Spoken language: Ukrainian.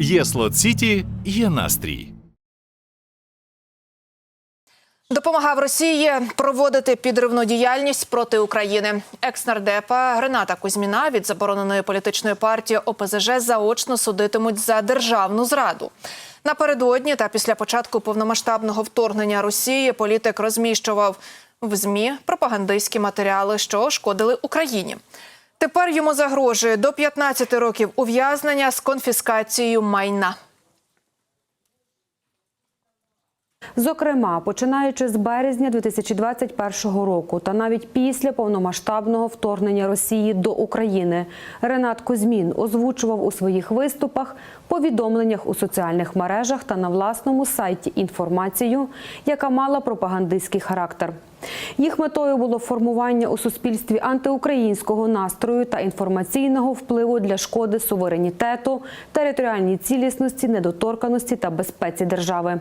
Є Слот Сіті, є настрій. Допомагав Росії проводити підривну діяльність проти України. Екс-нардепа Рената Кузьміна від забороненої політичної партії ОПЗЖ заочно судитимуть за державну зраду. Напередодні та після початку повномасштабного вторгнення Росії політик розміщував в змі пропагандистські матеріали, що шкодили Україні. Тепер йому загрожує до 15 років ув'язнення з конфіскацією майна. Зокрема, починаючи з березня 2021 року, та навіть після повномасштабного вторгнення Росії до України, Ренат Кузьмін озвучував у своїх виступах, повідомленнях у соціальних мережах та на власному сайті інформацію, яка мала пропагандистський характер. Їх метою було формування у суспільстві антиукраїнського настрою та інформаційного впливу для шкоди суверенітету, територіальній цілісності, недоторканості та безпеці держави.